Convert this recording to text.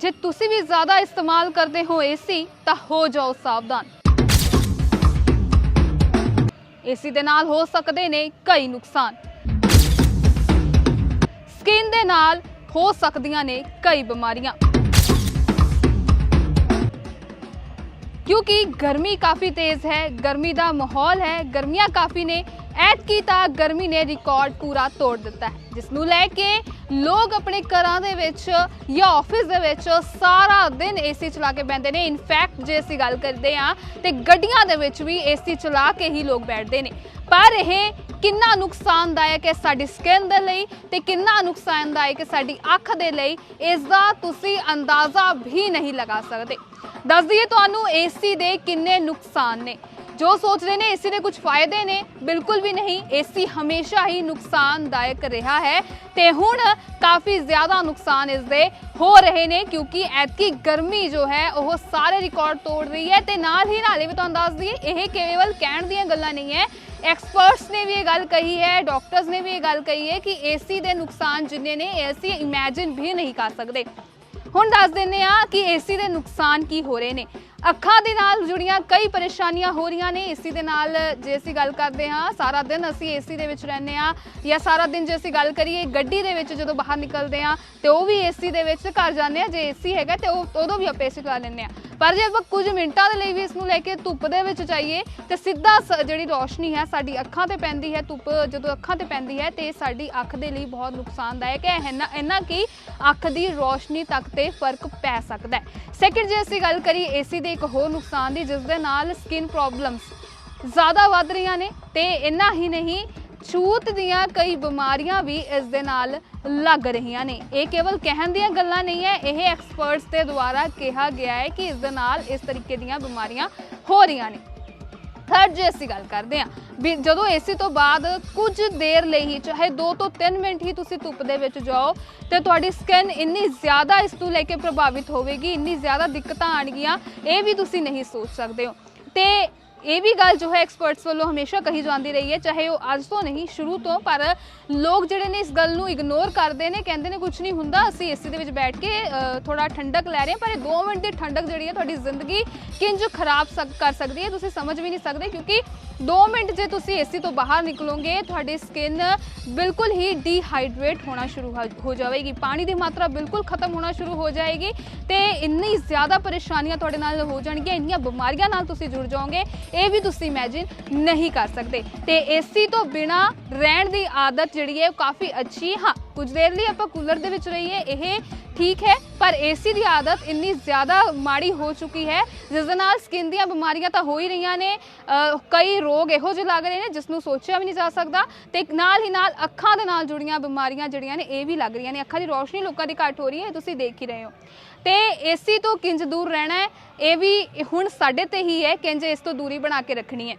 ਜੇ ਤੁਸੀਂ ਵੀ ਜ਼ਿਆਦਾ ਇਸਤੇਮਾਲ ਕਰਦੇ ਹੋ ਏਸੀ, ਤਾਂ ਹੋ ਜਾਓ ਸਾਵਧਾਨ। ਏਸੀ ਦੇ ਨਾਲ ਹੋ ਸਕਦੇ ਨੇ ਕਈ ਨੁਕਸਾਨ। ਸਕਿਨ ਦੇ ਨਾਲ ਹੋ ਸਕਦੀਆਂ ਨੇ ਕਈ ਬਿਮਾਰੀਆਂ। ਕਿਉਂਕਿ ਗਰਮੀ ਕਾਫੀ ਤੇਜ਼ ਹੈ, ਗਰਮੀ ਦਾ ਮਾਹੌਲ ਹੈ, ਗਰਮੀਆਂ ਕਾਫੀ ਨੇ ਐਤਕੀ ਤਾਂ ਗਰਮੀ ਨੇ ਰਿਕਾਰਡ ਪੂਰਾ ਤੋੜ ਦਿੱਤਾ ਹੈ, ਜਿਸ ਨੂੰ ਲੈ ਕੇ ਲੋਕ ਆਪਣੇ ਘਰਾਂ ਦੇ ਵਿੱਚ ਜਾਂ ਆਫਿਸ ਦੇ ਵਿੱਚ ਸਾਰਾ ਦਿਨ ਏਸੀ ਚਲਾ ਕੇ ਬੈਠਦੇ ਨੇ। ਇਨਫੈਕਟ ਜੇ ਅਸੀਂ ਗੱਲ ਕਰਦੇ ਹਾਂ, ਤੇ ਗੱਡੀਆਂ ਦੇ ਵਿੱਚ ਵੀ ਏਸੀ ਚਲਾ ਕੇ ਹੀ ਲੋਕ ਬੈਠਦੇ ਨੇ। ਪਰ ਇਹ ਕਿੰਨਾ ਨੁਕਸਾਨਦਾਇਕ ਹੈ ਸਾਡੀ ਸਕਿਨ ਦੇ ਲਈ ਤੇ ਕਿੰਨਾ ਨੁਕਸਾਨਦਾਇਕ ਹੈ ਸਾਡੀ ਅੱਖ ਦੇ ਲਈ ਇਸ ਦਾ ਤੁਸੀਂ ਅੰਦਾਜ਼ਾ ਵੀ ਨਹੀਂ ਲਗਾ ਸਕਦੇ। ਦੱਸ ਦਈਏ ਤੁਹਾਨੂੰ ਏਸੀ ਦੇ ਕਿੰਨੇ ਨੁਕਸਾਨ ਨੇ। ਜੋ ਸੋਚ ਰਹੇ ਨੇ, ਏਸੀ ਦੇ ਕੁਝ ਫਾਇਦੇ ਨੇ, ਬਿਲਕੁਲ ਵੀ ਨਹੀਂ। ਏਸੀ ਹਮੇਸ਼ਾ ਹੀ ਨੁਕਸਾਨਦਾਇਕ ਰਿਹਾ ਹੈ ਤੇ ਹੁਣ ਕਾਫੀ ਜ਼ਿਆਦਾ ਨੁਕਸਾਨ ਇਸ ਦੇ ਹੋ ਰਹੇ ਨੇ, ਕਿਉਂਕਿ ਐਤਕੀ ਗਰਮੀ ਜੋ ਹੈ, ਉਹ ਸਾਰੇ ਰਿਕਾਰਡ ਤੋੜ ਰਹੀ ਹੈ ਤੇ ਨਾਲ ਹੀ ਨਾਲੇ ਵੀ ਤੁਹਾਨੂੰ ਦੱਸ ਦਈਏ, ਇਹ ਕੇਵਲ ਕਹਿਣ ਦੀਆਂ ਗੱਲਾਂ ਨਹੀਂ ਹੈ। ਐਕਸਪਰਟਸ ਨੇ ਵੀ ਇਹ ਗੱਲ ਕਹੀ ਹੈ ਡਾਕਟਰਸ ਨੇ ਵੀ ਇਹ ਗੱਲ ਕਹੀ ਹੈ ਕਿ ਏਸੀ ਦੇ ਨੁਕਸਾਨ ਜਿੰਨੇ ਨੇ ਅਸੀਂ ਇਮੇਜਿਨ ਵੀ ਨਹੀਂ ਕਰ ਸਕਦੇ। ਹੁਣ ਦੱਸ ਦਿੰਨੇ ਆ ਕਿ ਏਸੀ ਦੇ ਨੁਕਸਾਨ ਕੀ ਹੋ ਰਹੇ ਨੇ। ਅੱਖਾਂ ਦੇ ਨਾਲ ਜੁੜੀਆਂ ਕਈ ਪਰੇਸ਼ਾਨੀਆਂ ਹੋ ਰਹੀਆਂ ਨੇ ਏਸੀ ਦੇ ਨਾਲ, ਜੇ ਅਸੀਂ ਗੱਲ ਕਰਦੇ ਹਾਂ, ਸਾਰਾ ਦਿਨ ਅਸੀਂ ਏਸੀ ਦੇ ਵਿੱਚ ਰਹਿੰਦੇ ਆ ਜਾਂ ਸਾਰਾ ਦਿਨ ਜੇ ਅਸੀਂ ਗੱਲ ਕਰੀਏ ਗੱਡੀ ਦੇ ਵਿੱਚ ਜਦੋਂ ਬਾਹਰ ਨਿਕਲਦੇ ਆ ਤੇ ਉਹ ਵੀ ਏਸੀ ਦੇ ਵਿੱਚ ਘਰ ਜਾਂਦੇ ਆ ਜੇ ਏਸੀ ਹੈਗਾ ਤੇ ਉਹ ਉਦੋਂ ਵੀ ਆਪਾਂ ਏਸੀ ਚਲਾ ਲੈਂਦੇ ਆ ਪਰ ਜੇ ਆਪਾਂ ਕੁਝ ਮਿੰਟਾਂ ਦੇ ਲਈ ਵੀ ਇਸ ਨੂੰ ਲੈ ਕੇ ਧੁੱਪ ਦੇ ਵਿੱਚ ਜਾਈਏ, ਤੇ ਸਿੱਧਾ ਸ- ਜਿਹੜੀ ਰੋਸ਼ਨੀ ਹੈ, ਸਾਡੀ ਅੱਖਾਂ ਤੇ ਪੈਂਦੀ ਹੈ, ਧੁੱਪ ਜਦੋਂ ਅੱਖਾਂ ਤੇ ਪੈਂਦੀ ਹੈ, ਤੇ ਸਾਡੀ ਅੱਖ ਦੇ ਲਈ ਬਹੁਤ ਨੁਕਸਾਨਦਾਇਕ ਹੈ। ਇਹਨਾਂ ਕਿ ਅੱਖ ਦੀ ਰੋਸ਼ਨੀ ਤੱਕ ਤੇ ਫ਼ਰਕ ਪੈ ਸਕਦਾ ਹੈ। ਸੈਕਿੰਡ ਜੇ ਅਸੀਂ ਗੱਲ ਕਰੀਏ ਏਸੀ ਦੇ ਇੱਕ ਹੋਰ ਨੁਕਸਾਨ ਦੀ, ਜਿਸ ਦੇ ਨਾਲ ਸਕਿਨ ਪ੍ਰੋਬਲਮਸ ਜ਼ਿਆਦਾ ਵੱਧ ਰਹੀਆਂ ਨੇ, ਤੇ ਇੰਨਾ ਹੀ ਨਹੀਂ ਛੂਤ ਦੀਆਂ ਕਈ ਬਿਮਾਰੀਆਂ ਵੀ ਇਸ ਦੇ ਨਾਲ ਲੱਗ ਰਹੀਆਂ ਨੇ। ਇਹ ਕੇਵਲ ਕਹਿਣ ਦੀਆਂ ਗੱਲਾਂ ਨਹੀਂ ਹੈ, ਇਹ ਐਕਸਪਰਟਸ ਦੇ ਦੁਆਰਾ ਕਿਹਾ ਗਿਆ ਹੈ ਕਿ ਇਸ ਦੇ ਨਾਲ ਇਸ ਤਰੀਕੇ ਦੀਆਂ ਬਿਮਾਰੀਆਂ ਹੋ ਰਹੀਆਂ ਨੇ। ਥਰਡ ਜੇ ਅਸੀਂ ਗੱਲ ਕਰਦੇ ਹਾਂ, ਵੀ ਜਦੋਂ ਏਸੀ ਤੋਂ ਬਾਅਦ ਕੁਝ ਦੇਰ ਲਈ ਹੀ, ਚਾਹੇ 2 ਤੋਂ 3 ਮਿੰਟ ਹੀ ਤੁਸੀਂ ਧੁੱਪ ਦੇ ਵਿੱਚ ਜਾਓ, ਤੇ ਤੁਹਾਡੀ ਸਕਿਨ ਇੰਨੀ ਜ਼ਿਆਦਾ ਇਸ ਤੋਂ ਲੈ ਕੇ ਪ੍ਰਭਾਵਿਤ ਹੋਵੇਗੀ, ਇੰਨੀ ਜ਼ਿਆਦਾ ਦਿੱਕਤਾਂ ਆਣਗੀਆਂ ਇਹ ਵੀ ਤੁਸੀਂ ਨਹੀਂ ਸੋਚ ਸਕਦੇ ਹੋ। ਤੇ ਇਹ ਵੀ ਗੱਲ ਜੋ ਹੈ ਐਕਸਪਰਟਸ ਵੱਲੋਂ ਹਮੇਸ਼ਾ ਕਹੀ ਜਾਂਦੀ ਰਹੀ ਹੈ ਚਾਹੇ ਉਹ ਅੱਜ ਤੋਂ ਨਹੀਂ ਸ਼ੁਰੂ ਤੋਂ ਪਰ ਲੋਕ ਜਿਹੜੇ ਨੇ ਇਸ ਗੱਲ ਨੂੰ ਇਗਨੋਰ ਕਰਦੇ ਨੇ ਕਹਿੰਦੇ ਨੇ ਕੁਝ ਨਹੀਂ ਹੁੰਦਾ ਅਸੀਂ ਏਸੀ ਦੇ ਵਿੱਚ ਬੈਠ ਕੇ ਅ, ਥੋੜਾ ਠੰਡਕ ਲੈ ਰਹੇ ਹਾਂ ਪਰ ਇਹ 2 ਮਿੰਟ ਦੀ ਠੰਡਕ ਜਿਹੜੀ ਹੈ ਤੁਹਾਡੀ ਜ਼ਿੰਦਗੀ ਕਿੰਜ ਖਰਾਬ ਸਕ- ਕਰ ਸਕਦੀ ਹੈ ਤੁਸੀਂ ਸਮਝ ਵੀ ਨਹੀਂ ਸਕਦੇ ਕਿਉਂਕਿ 2 ਮਿੰਟ ਜੇ ਤੁਸੀਂ ਏਸੀ ਤੋਂ ਬਾਹਰ ਨਿਕਲੋਗੇ ਤੁਹਾਡੀ ਸਕਿਨ ਬਿਲਕੁਲ ਹੀ ਡੀਹਾਈਡਰੇਟ ਹੋਣਾ ਸ਼ੁਰੂ ਹੋ- ਹੋ ਜਾਵੇਗੀ ਪਾਣੀ ਦੀ ਮਾਤਰਾ ਬਿਲਕੁਲ ਖਤਮ ਹੋਣਾ ਸ਼ੁਰੂ ਹੋ ਜਾਏਗੀ ਤੇ ਇੰਨੀ ਜ਼ਿਆਦਾ ਪਰੇਸ਼ਾਨੀਆਂ ਤੁਹਾਡੇ ਨਾਲ ਹੋ ਜਾਣਗੀਆਂ ਇੰਨੀਆਂ ਬਿਮਾਰੀਆਂ ਨਾਲ ਤੁਸੀਂ ਜੁੜ ਜਾਓਗੇ ਇਹ ਵੀ ਤੁਸੀਂ ਇਮੇਜਿਨ ਨਹੀਂ ਕਰ ਸਕਦੇ। ਤੇ ਏਸੀ ਤੋਂ ਬਿਨਾ ਰਹਿਣ ਦੀ ਆਦਤ ਜਿਹੜੀ ਹੈ ਉਹ ਕਾਫੀ ਅੱਛੀ ਹਾਂ, ਕੁਝ ਦੇਰ ਲਈ ਆਪਾਂ ਕੂਲਰ ਦੇ ਵਿੱਚ ਰਹੀਏ, ਇਹ ਠੀਕ ਹੈ, ਪਰ ਏਸੀ ਦੀ ਆਦਤ ਇੰਨੀ ਜ਼ਿਆਦਾ ਮਾੜੀ ਹੋ ਚੁੱਕੀ ਹੈ, ਜਿਸ ਦੇ ਨਾਲ ਸਕਿਨ ਦੀਆਂ ਬਿਮਾਰੀਆਂ ਤਾਂ ਹੋ ਹੀ ਰਹੀਆਂ ਨੇ। ਕਈ ਰੋਗ ਇਹੋ ਜਿਹੇ ਲੱਗ ਰਹੇ ਨੇ ਜਿਸ ਨੂੰ ਸੋਚਿਆ ਵੀ ਨਹੀਂ ਜਾ ਸਕਦਾ ਤੇ ਨਾਲ ਹੀ ਨਾਲ ਅੱਖਾਂ ਦੇ ਨਾਲ ਜੁੜੀਆਂ ਬਿਮਾਰੀਆਂ ਜਿਹੜੀਆਂ ਨੇ ਇਹ ਵੀ ਲੱਗ ਰਹੀਆਂ ਨੇ। ਅੱਖਾਂ ਦੀ ਰੋਸ਼ਨੀ ਲੋਕਾਂ ਦੀ ਘੱਟ ਹੋ ਰਹੀ ਹੈ, ਇਹ ਤੁਸੀਂ ਦੇਖ ਹੀ ਰਹੇ ਹੋ। ਤੇ ਏਸੀ ਤੋਂ ਕਿੰਜ ਦੂਰ ਰਹਿਣਾ ਹੈ, ਇਹ ਵੀ ਹੁਣ ਸਾਡੇ ਤੇ ਹੀ ਹੈ, ਕਿੰਜ ਇਸ ਤੋਂ ਦੂਰੀ ਬਣਾ ਕੇ ਰੱਖਣੀ ਹੈ।